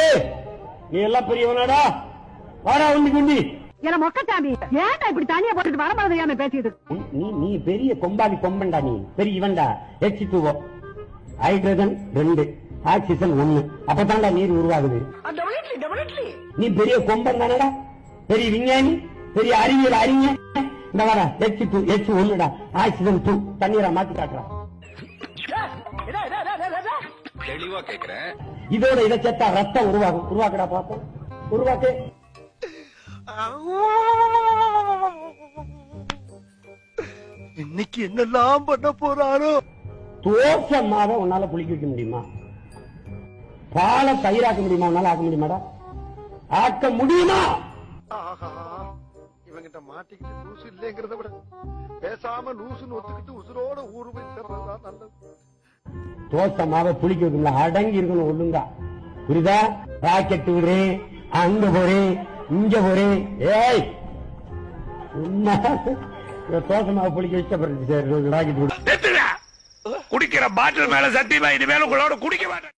ஏய், நீ எல்லாம் பெரியவனாடா? வாடா உண்டி குண்டி என்ன மொக்கச்சாமி ஏன்டா இப்படி தனியா போட்டுட்டு வர மாதிரியாம பேசிட்டு நீ நீ பெரிய கொம்பாடி கொம்பன்டா நீ. பெரிய இவன்டா. எச் டூஓ ஹைட்ரஜன் ரெண்டு. ஆக்சிஜன் ஒண்ணு. அப்பதான்டா நீர் உருவாகுது. நீ பெரிய கொம்பன் தானடா? பெரிய விஞ்ஞானி? பெரிய அறிவியல் அறிஞர் இந்த வர எச் டூ எச் ஒண்ணுடா ஆக்சிஜன் டூ தண்ணீரா மாத்தி காட்டுறான் தெளிவா கேக்குறேன். இதோட இதை சேர்த்தா ரத்தம் உருவாகும். உருவாக்குடா பாப்போம் உருவாக்கு. இன்னைக்கு என்னெல்லாம் பண்ண போறாரோ? தோசை மாவை உன்னால புளிக்க வைக்க முடியுமா? பாலை தயிராக்க முடியுமா? உன்னால ஆக்க முடியுமாடா? ஆக்க முடியுமா? இவங்கிட்ட மாட்டிக்கிட்டு லூசு இல்லைங்கிறத விட பேசாம லூசுன்னு ஒத்துக்கிட்டு உசுரோட ஊரு போய் தோசை மாவை புளிக்க வைக்கணும்ல அடங்கி இருக்கணும் ஒழுங்கா. புரியுதா? ராக்கெட் விடுறேன் அங்க போறேன் இங்க போறேன் ஏய்! சும்மா தோசை புளிக்க வச்ச ராக்கெட் குடிக்கிற பாட்டில் மேல சத்தியமா இனிமேல் உங்களோட குடிக்க மாட்டேன்.